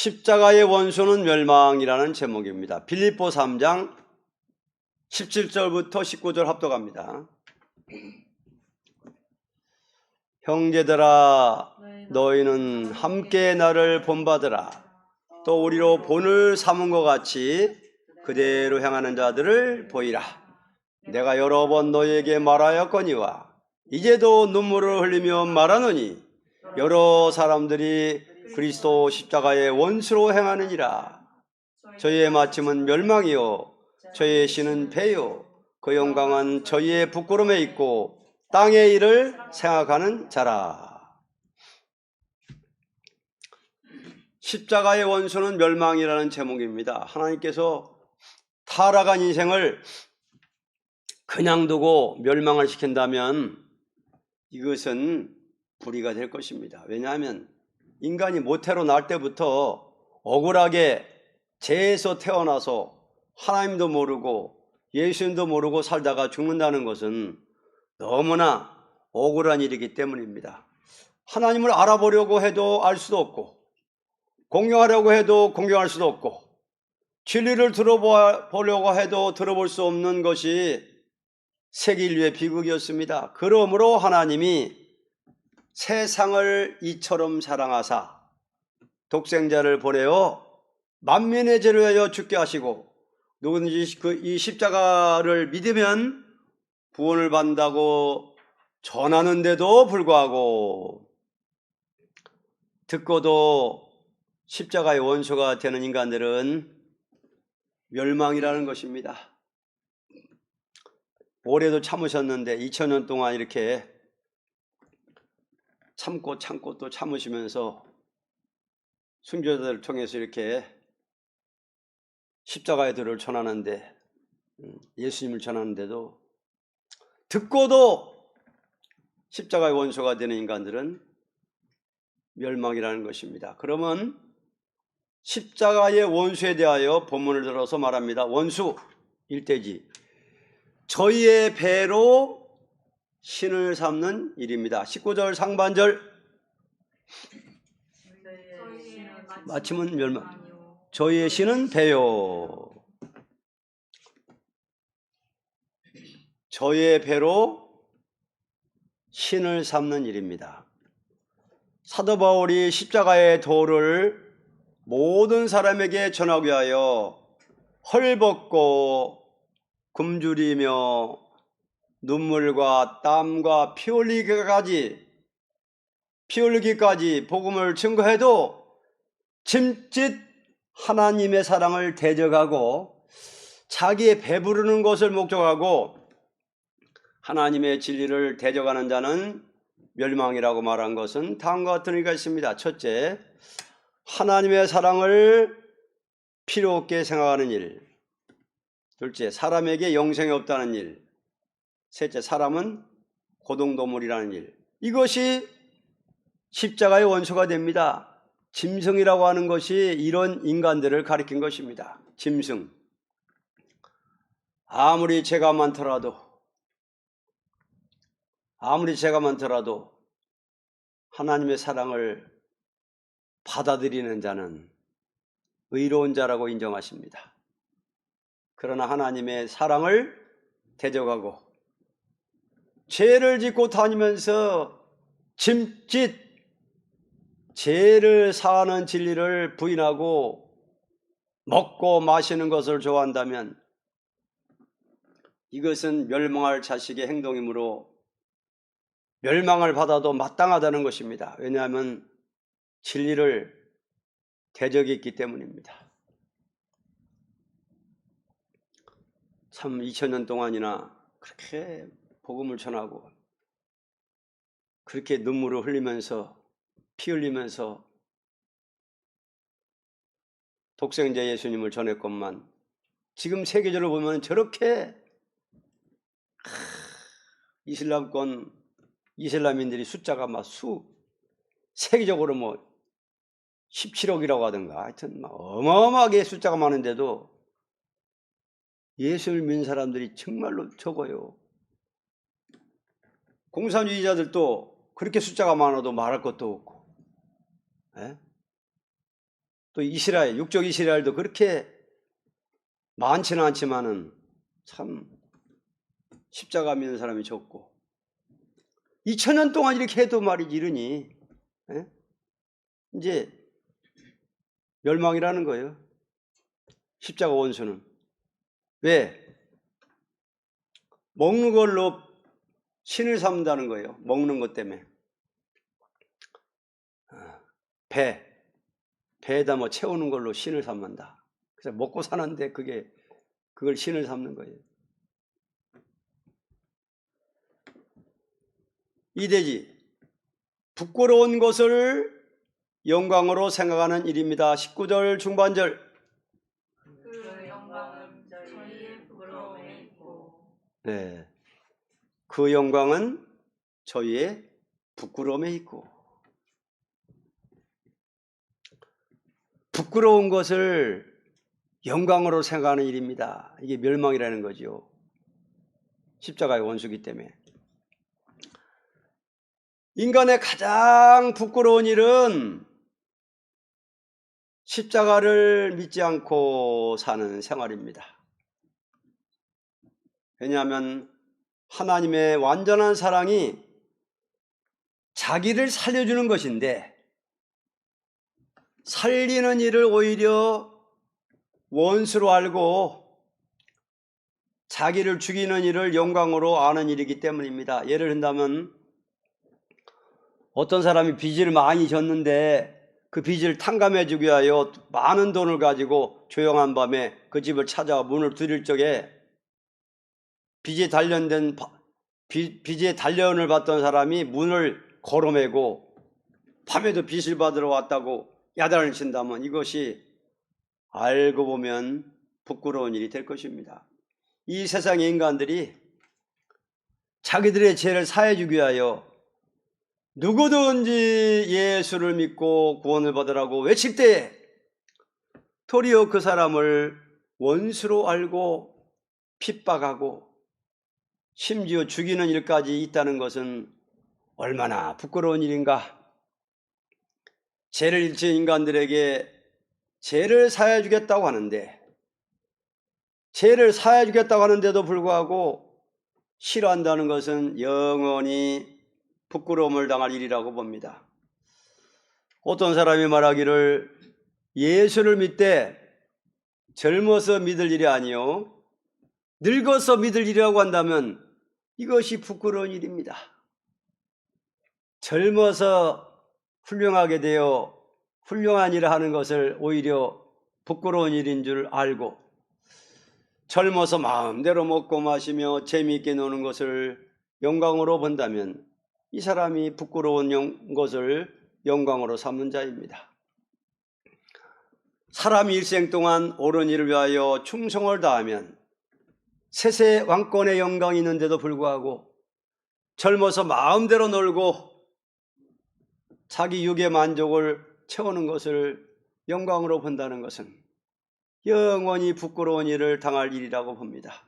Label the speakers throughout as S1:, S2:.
S1: 십자가의 원수는 멸망이라는 제목입니다. 빌립보 3장 17절부터 19절 합독합니다. 형제들아 너희는 함께 나를 본받으라 또 우리로 본을 삼은 것 같이 그대로 행하는 자들을 보이라 내가 여러 번 너희에게 말하였거니와 이제도 눈물을 흘리며 말하노니 여러 사람들이 그리스도 십자가의 원수로 행하느니라 저희의 마침은 멸망이요 저희의 신은 배요 그 영광은 저희의 부끄러움에 있고 땅의 일을 생각하는 자라 십자가의 원수는 멸망이라는 제목입니다. 하나님께서 타락한 인생을 그냥 두고 멸망을 시킨다면 이것은 불의가 될 것입니다. 왜냐하면 인간이 모태로 날 때부터 억울하게 죄에서 태어나서 하나님도 모르고 예수님도 모르고 살다가 죽는다는 것은 너무나 억울한 일이기 때문입니다. 하나님을 알아보려고 해도 알 수도 없고 공경하려고 해도 공경할 수도 없고 진리를 들어보려고 해도 들어볼 수 없는 것이 세계 인류의 비극이었습니다. 그러므로 하나님이 세상을 이처럼 사랑하사 독생자를 보내어 만민의 죄를 위하여 죽게 하시고 누구든지 그 이 십자가를 믿으면 구원을 받는다고 전하는데도 불구하고 듣고도 십자가의 원수가 되는 인간들은 멸망이라는 것입니다. 올해도 참으셨는데 2000년 동안 이렇게 참고 참고 또 참으시면서 순교자들을 통해서 이렇게 십자가의 도를 전하는데 음, 예수님을 전하는데도 듣고도 십자가의 원수가 되는 인간들은 멸망이라는 것입니다. 그러면 십자가의 원수에 대하여 본문을 들어서 말합니다. 원수 일대지 저희의 배로 신을 삼는 일입니다. 19절 상반절 마침은 멸망. 저희의 신은 배요. 저의 배로 신을 삼는 일입니다. 사도 바울이 십자가의 도를 모든 사람에게 전하기 위하여 헐벗고 굶주리며 눈물과 땀과 피 흘리기까지 피 흘리기까지 복음을 증거해도 짐짓 하나님의 사랑을 대적하고 자기의 배부르는 것을 목적하고 하나님의 진리를 대적하는 자는 멸망이라고 말한 것은 다음과 같은 의미가 있습니다. 첫째, 하나님의 사랑을 필요 없게 생각하는 일. 둘째, 사람에게 영생이 없다는 일. 셋째, 사람은 고동도물이라는 일. 이것이 십자가의 원수가 됩니다. 짐승이라고 하는 것이 이런 인간들을 가리킨 것입니다. 짐승. 아무리 죄가 많더라도, 아무리 죄가 많더라도 하나님의 사랑을 받아들이는 자는 의로운 자라고 인정하십니다. 그러나 하나님의 사랑을 대적하고 죄를 짓고 다니면서 짐짓 죄를 사하는 진리를 부인하고 먹고 마시는 것을 좋아한다면 이것은 멸망할 자식의 행동이므로 멸망을 받아도 마땅하다는 것입니다. 왜냐하면 진리를 대적했기 때문입니다. 참 2000년 동안이나 그렇게 복음을 전하고 그렇게 눈물을 흘리면서 피 흘리면서 독생자 예수님을 전했건만 지금 세계적으로 보면 저렇게 이슬람권 이슬람인들이 숫자가 막 수 세계적으로 뭐 17억이라고 하던가 하여튼 막 어마어마하게 숫자가 많은데도 예수를 믿는 사람들이 정말로 적어요. 공산주의자들도 그렇게 숫자가 많아도 말할 것도 없고 예? 또 이스라엘, 육적 이스라엘도 그렇게 많지는 않지만은 참 십자가 믿는 사람이 적고 2000년 동안 이렇게 해도 말이지 이러니 예? 이제 멸망이라는 거예요. 십자가 원수는 왜 먹는 걸로 신을 삼는다는 거예요. 먹는 것 때문에 아, 배 배에다 뭐 채우는 걸로 신을 삼는다. 그래서 먹고 사는데 그게 그걸 신을 삼는 거예요. 이대지 부끄러운 것을 영광으로 생각하는 일입니다. 19절 중반절
S2: 그 영광은 저희의 부끄러움에 있고
S1: 네. 그 영광은 저희의 부끄러움에 있고 부끄러운 것을 영광으로 생각하는 일입니다. 이게 멸망이라는 거죠. 십자가의 원수기 때문에. 인간의 가장 부끄러운 일은 십자가를 믿지 않고 사는 생활입니다. 왜냐하면 하나님의 완전한 사랑이 자기를 살려주는 것인데 살리는 일을 오히려 원수로 알고 자기를 죽이는 일을 영광으로 아는 일이기 때문입니다. 예를 든다면 어떤 사람이 빚을 많이 졌는데 그 빚을 탕감해 주기 위하여 많은 돈을 가지고 조용한 밤에 그 집을 찾아와 문을 두드릴 적에 빚에 단련된 빚에 단련을 받던 사람이 문을 걸어매고 밤에도 빚을 받으러 왔다고 야단을 친다면 이것이 알고 보면 부끄러운 일이 될 것입니다. 이 세상의 인간들이 자기들의 죄를 사해 주기 위하여 누구든지 예수를 믿고 구원을 받으라고 외칠 때에 도리어 그 사람을 원수로 알고 핍박하고 심지어 죽이는 일까지 있다는 것은 얼마나 부끄러운 일인가. 죄를 일친 인간들에게 죄를 사해 주겠다고 하는데 죄를 사해 주겠다고 하는데도 불구하고 싫어한다는 것은 영원히 부끄러움을 당할 일이라고 봅니다. 어떤 사람이 말하기를 예수를 믿되 젊어서 믿을 일이 아니요 늙어서 믿을 일이라고 한다면 이것이 부끄러운 일입니다. 젊어서 훌륭하게 되어 훌륭한 일을 하는 것을 오히려 부끄러운 일인 줄 알고 젊어서 마음대로 먹고 마시며 재미있게 노는 것을 영광으로 본다면 이 사람이 부끄러운 영- 것을 영광으로 삼는 자입니다. 사람이 일생 동안 옳은 일을 위하여 충성을 다하면 세세 왕권의 영광이 있는데도 불구하고 젊어서 마음대로 놀고 자기 육의 만족을 채우는 것을 영광으로 본다는 것은 영원히 부끄러운 일을 당할 일이라고 봅니다.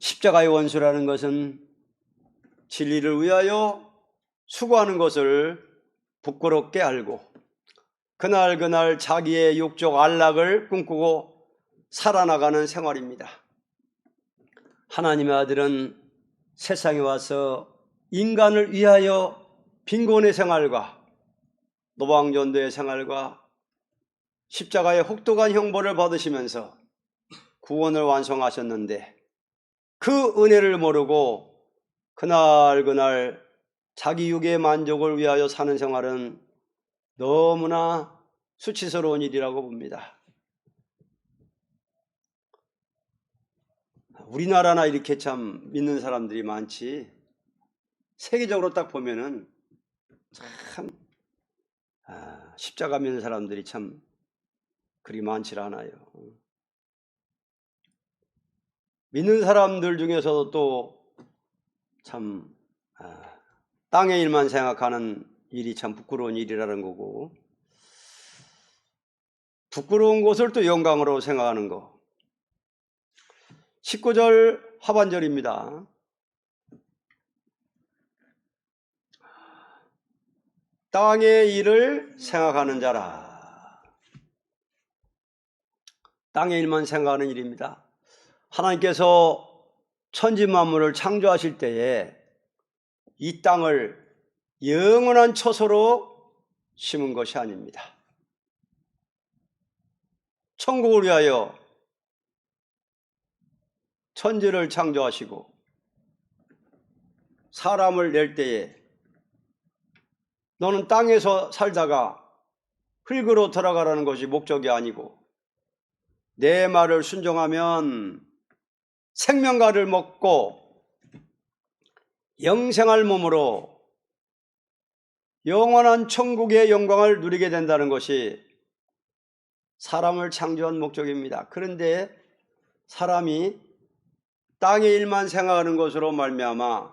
S1: 십자가의 원수라는 것은 진리를 위하여 수고하는 것을 부끄럽게 알고 그날 그날 자기의 육적 안락을 꿈꾸고 살아나가는 생활입니다. 하나님의 아들은 세상에 와서 인간을 위하여 빈곤의 생활과 노방전도의 생활과 십자가의 혹독한 형벌을 받으시면서 구원을 완성하셨는데 그 은혜를 모르고 그날 그날 자기 육의 만족을 위하여 사는 생활은 너무나 수치스러운 일이라고 봅니다. 우리나라나 이렇게 참 믿는 사람들이 많지 세계적으로 딱 보면은 참 아, 십자가 믿는 사람들이 참 그리 많지 않아요. 믿는 사람들 중에서도 또참 아, 땅의 일만 생각하는 일이 참 부끄러운 일이라는 거고 부끄러운 것을 또 영광으로 생각하는 거. 19절 하반절입니다. 땅의 일을 생각하는 자라. 땅의 일만 생각하는 일입니다. 하나님께서 천지 만물을 창조하실 때에 이 땅을 영원한 처소로 심은 것이 아닙니다. 천국을 위하여 천지를 창조하시고 사람을 낼 때에 너는 땅에서 살다가 흙으로 돌아가라는 것이 목적이 아니고 내 말을 순종하면 생명가를 먹고 영생할 몸으로 영원한 천국의 영광을 누리게 된다는 것이 사람을 창조한 목적입니다. 그런데 사람이 땅의 일만 생각하는 것으로 말미암아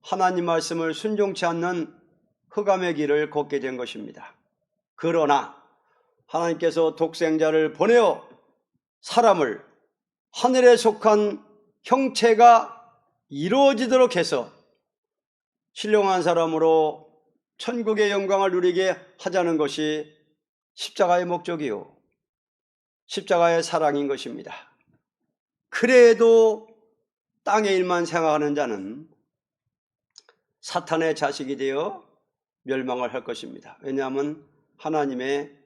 S1: 하나님 말씀을 순종치 않는 흑암의 길을 걷게 된 것입니다. 그러나 하나님께서 독생자를 보내어 사람을 하늘에 속한 형체가 이루어지도록 해서 신령한 사람으로 천국의 영광을 누리게 하자는 것이 십자가의 목적이요. 십자가의 사랑인 것입니다. 그래도 땅의 일만 생각하는 자는 사탄의 자식이 되어 멸망을 할 것입니다. 왜냐하면 하나님의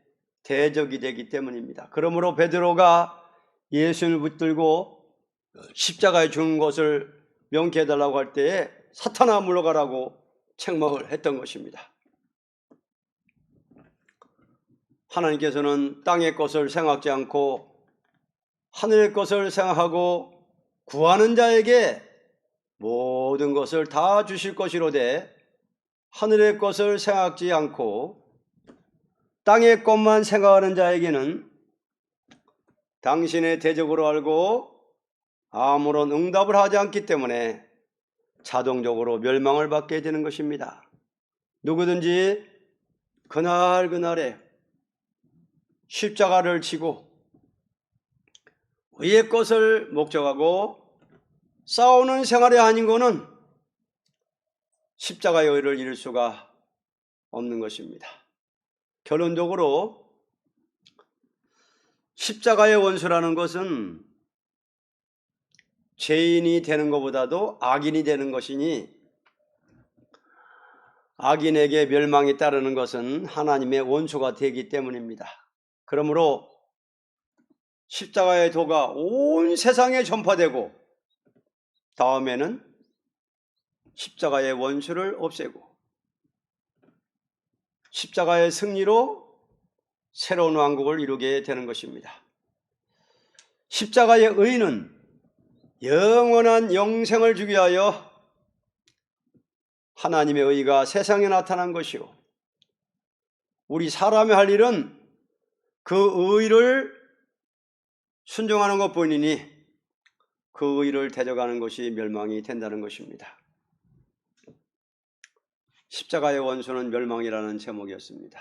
S1: 대적이 되기 때문입니다. 그러므로 베드로가 예수를 붙들고 십자가에 죽는 것을 명쾌해 달라고 할 때에 사탄아 물러가라고 책망을 했던 것입니다. 하나님께서는 땅의 것을 생각지 않고 하늘의 것을 생각하고 구하는 자에게 모든 것을 다 주실 것이로되 하늘의 것을 생각지 않고 땅의 것만 생각하는 자에게는 당신의 대적으로 알고 아무런 응답을 하지 않기 때문에 자동적으로 멸망을 받게 되는 것입니다. 누구든지 그날 그날에 십자가를 지고 의의 것을 목적하고 싸우는 생활이 아닌 거는 십자가의 의를 이룰 수가 없는 것입니다. 결론적으로 십자가의 원수라는 것은 죄인이 되는 것보다도 악인이 되는 것이니 악인에게 멸망이 따르는 것은 하나님의 원수가 되기 때문입니다. 그러므로 십자가의 도가 온 세상에 전파되고 다음에는 십자가의 원수를 없애고 십자가의 승리로 새로운 왕국을 이루게 되는 것입니다. 십자가의 의는 영원한 영생을 주기 위하여 하나님의 의가 세상에 나타난 것이요. 우리 사람이 할 일은 그 의를 순종하는 것 뿐이니 그 의를 대적하는 것이 멸망이 된다는 것입니다. 십자가의 원수는 멸망이라는 제목이었습니다.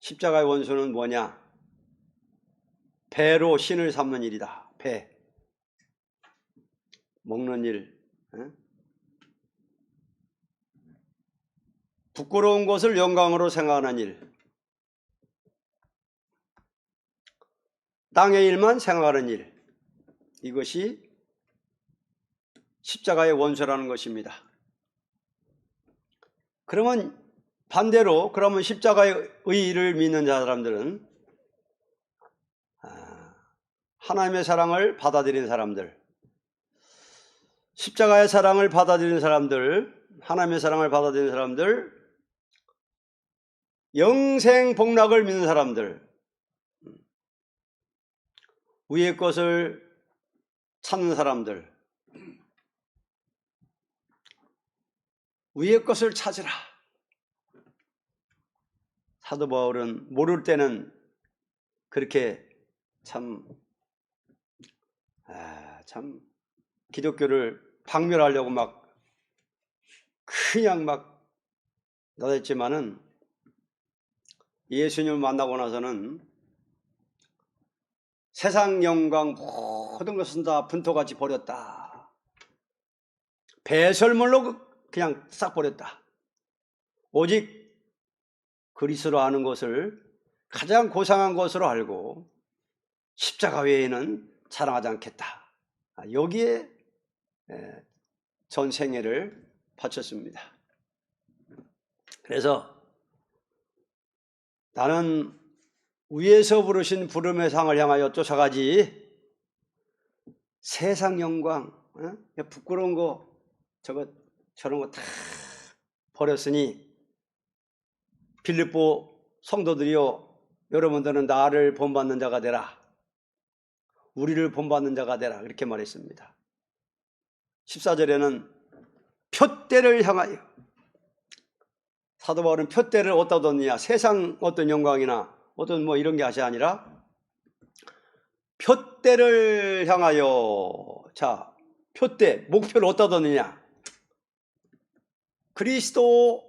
S1: 십자가의 원수는 뭐냐? 배로 신을 삼는 일이다. 배. 먹는 일. 에? 부끄러운 것을 영광으로 생각하는 일. 땅의 일만 생각하는 일. 이것이 십자가의 원수라는 것입니다. 그러면 반대로 그러면 십자가의 의를 믿는 사람들은 아, 하나님의 사랑을 받아들인 사람들, 십자가의 사랑을 받아들인 사람들, 하나님의 사랑을 받아들인 사람들, 영생 복락을 믿는 사람들, 위의 것을 찾는 사람들, 위의 것을 찾으라. 사도 바울은 모를 때는 그렇게 참, 아, 참, 기독교를 박멸하려고 막, 그냥 막 나댔지만은 예수님을 만나고 나서는 세상 영광 모든 것은 다 분토같이 버렸다. 배설물로 그냥 싹 버렸다. 오직 그리스로 아는 것을 가장 고상한 것으로 알고 십자가 외에는 사랑하지 않겠다. 아, 여기에 에, 전 생애를 바쳤습니다. 그래서 나는 위에서 부르신 부름의 상을 향하여 쫓아가지 세상 영광, 어? 야, 부끄러운 거 저거 저런 거 다 버렸으니 빌립보 성도들이여 여러분들은 나를 본받는 자가 되라. 우리를 본받는 자가 되라. 이렇게 말했습니다. 14절에는 표대를 향하여 사도 바울은 표대를 어디다 뒀느냐 세상 어떤 영광이나 어떤 뭐 이런 게 아시 아니라 표대를 향하여 자 표대 목표를 어디다 뒀느냐? 그리스도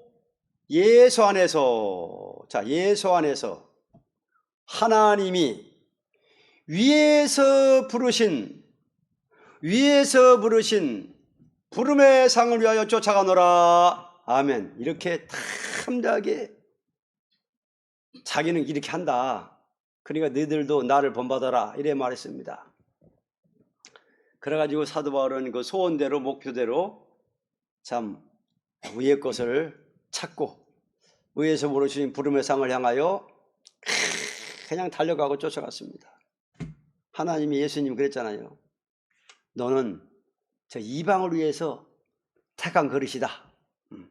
S1: 예수 안에서 자 예수 안에서 하나님이 위에서 부르신 위에서 부르신 부름의 상을 위하여 쫓아가노라. 아멘. 이렇게 탐나게 자기는 이렇게 한다 그러니까 너희들도 나를 본받아라 이래 말했습니다 그래가지고 사도 바울은 그 소원대로 목표대로 참 위의 것을 찾고 위에서 부르신 부름의 상을 향하여 그냥 달려가고 쫓아갔습니다. 하나님이 예수님 그랬잖아요. 너는 저 이방을 위해서 택한 그릇이다. 음.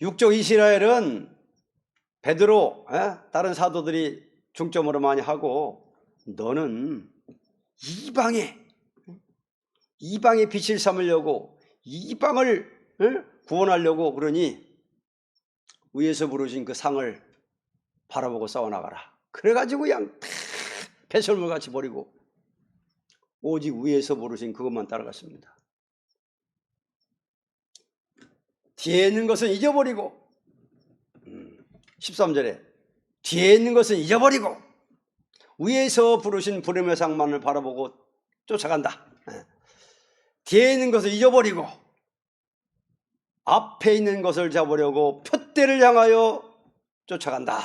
S1: 육조 이스라엘은 베드로, 에? 다른 사도들이 중점으로 많이 하고 너는 이방에 이방의 빛을 삼으려고 이방을 에? 구원하려고 그러니 위에서 부르신 그 상을 바라보고 싸워나가라. 그래가지고 그냥 다 배설물 같이 버리고 오직 위에서 부르신 그것만 따라갔습니다. 뒤에 있는 것은 잊어버리고 음, 13절에 뒤에 있는 것은 잊어버리고 위에서 부르신 부름의 상만을 바라보고 쫓아간다. 예. 뒤에 있는 것을 잊어버리고 앞에 있는 것을 잡으려고 표대를 향하여 쫓아간다.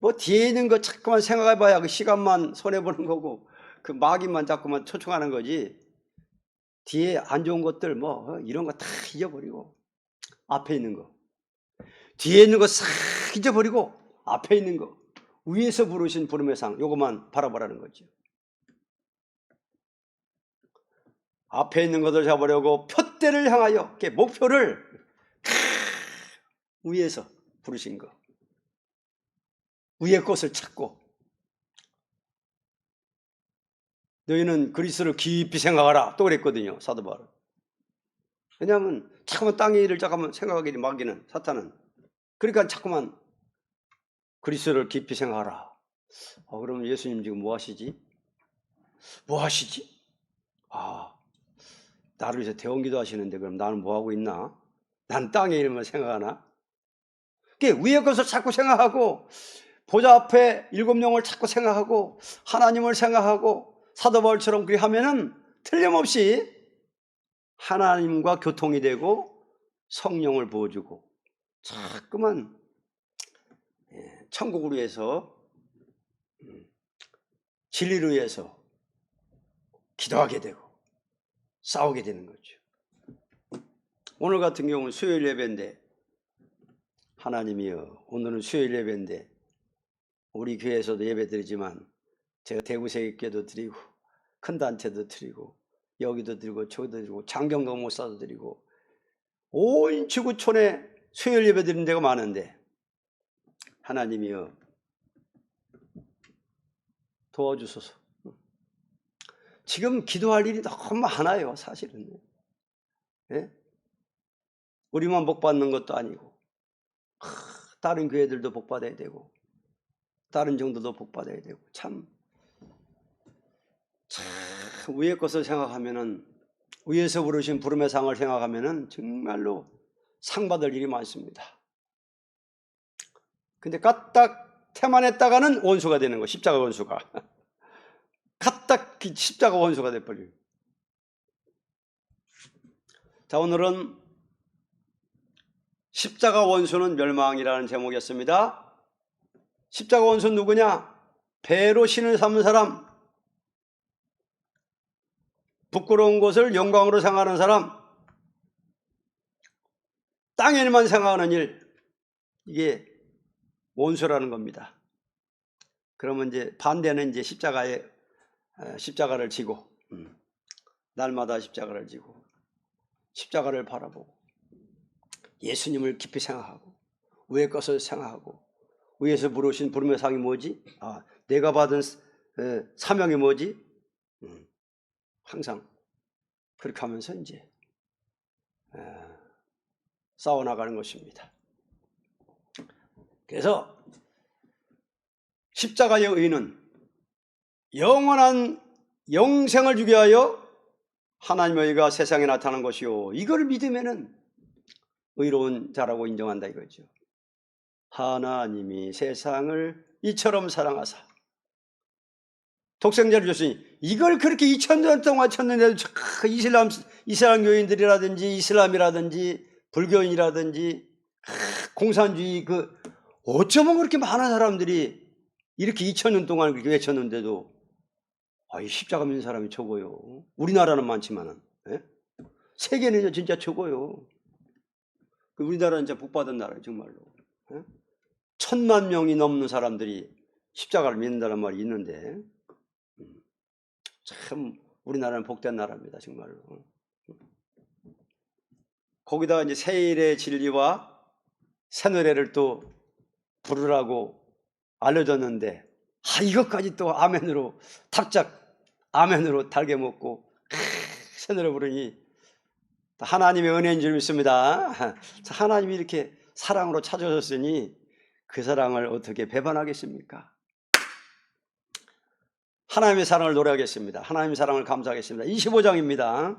S1: 뭐 뒤에 있는 거 자꾸만 생각해봐야 그 시간만 손해보는 거고 그 마귀만 자꾸만 초청하는 거지. 뒤에 안 좋은 것들 뭐 어, 이런 거 다 잊어버리고 앞에 있는 거. 뒤에 있는 거 싹 잊어버리고 앞에 있는 거. 위에서 부르신 부름의 상 요것만 바라보라는 거죠. 앞에 있는 것을 잡으려고 표대를 향하여 목표를 위에서 부르신 거. 위의 것을 찾고 너희는 그리스도를 깊이 생각하라 또 그랬거든요 사도 바울. 왜냐하면 자꾸만 땅의 일을 잠깐만 생각하기 마귀는 사탄은 그러니까 자꾸만 그리스도를 깊이 생각하라. 아, 그러면 예수님 지금 뭐 하시지? 뭐 하시지? 아, 나를 위해서 대원기도 하시는데 그럼 나는 뭐 하고 있나? 난 땅의 일만 생각하나? 그게 위의 것을 자꾸 생각하고 보좌 앞에 일곱 영을 자꾸 생각하고 하나님을 생각하고 사도 바울처럼 그렇게 하면은 틀림없이 하나님과 교통이 되고 성령을 부어주고 자꾸만 예, 천국을 위해서 음, 진리를 위해서 기도하게 되고 싸우게 되는 거죠. 오늘 같은 경우는 수요일 예배인데 하나님이여 오늘은 수요일 예배인데 우리 교회에서도 예배 드리지만 제가 대구세교도 드리고 큰 단체도 드리고 여기도 드리고 저기도 드리고 장경동 목사도 드리고 온 지구촌에 수요일 예배 드리는 데가 많은데 하나님이여 도와주소서. 지금 기도할 일이 너무 많아요, 사실은. 예? 우리만 복 받는 것도 아니고 하, 다른 교회들도 복 받아야 되고 다른 정도도 복 받아야 되고 참, 참 위의 것을 생각하면은 위에서 부르신 부름의 상을 생각하면은 정말로 상 받을 일이 많습니다. 근데 까딱 태만했다가는 원수가 되는 거, 십자가 원수가. 까딱 그 십자가 원수가 돼버려요. 자, 오늘은 십자가 원수는 멸망이라는 제목이었습니다. 십자가 원수는 누구냐? 배로 신을 삼은 사람, 부끄러운 것을 영광으로 생각하는 사람, 땅의 일만 생각하는 일, 이게 원수라는 겁니다. 그러면 이제 반대는 이제 십자가에 에, 십자가를 지고 음, 날마다 십자가를 지고 십자가를 바라보고 예수님을 깊이 생각하고 위의 것을 생각하고 위에서 부르신 부름의 상이 뭐지? 아, 내가 받은 에, 사명이 뭐지? 음, 항상 그렇게 하면서 이제 에, 싸워 나가는 것입니다. 그래서 십자가의 의는 영원한 영생을 주게 하여 하나님의 의가 세상에 나타난 것이요. 이걸 믿으면은 의로운 자라고 인정한다 이거죠. 하나님이 세상을 이처럼 사랑하사 독생자를 줬으니 이걸 그렇게 2000년 동안 쳤는데도 참 이슬람 이슬람 교인들이라든지 이슬람이라든지 불교인이라든지 아, 공산주의 그 어쩌면 그렇게 많은 사람들이 이렇게 2000년 동안 그렇게 외쳤는데도 아, 이 십자가 믿는 사람이 적어요. 우리나라는 많지만은 예? 세계는 진짜 적어요. 그 우리나라는 진짜 복받은 나라예요, 정말로. 예? 천만 명이 넘는 사람들이 십자가를 믿는다는 말이 있는데 음, 참 우리나라는 복된 나라입니다, 정말로. 거기다가 이제 세일의 진리와 새 노래를 또 부르라고 알려줬는데 아 이것까지 또 아멘으로 탑작 아멘으로 달게 먹고 크, 새노래 부르니 하나님의 은혜인 줄 믿습니다. 하나님이 이렇게 사랑으로 찾아줬으니 그 사랑을 어떻게 배반하겠습니까? 하나님의 사랑을 노래하겠습니다. 하나님의 사랑을 감사하겠습니다. 25장입니다.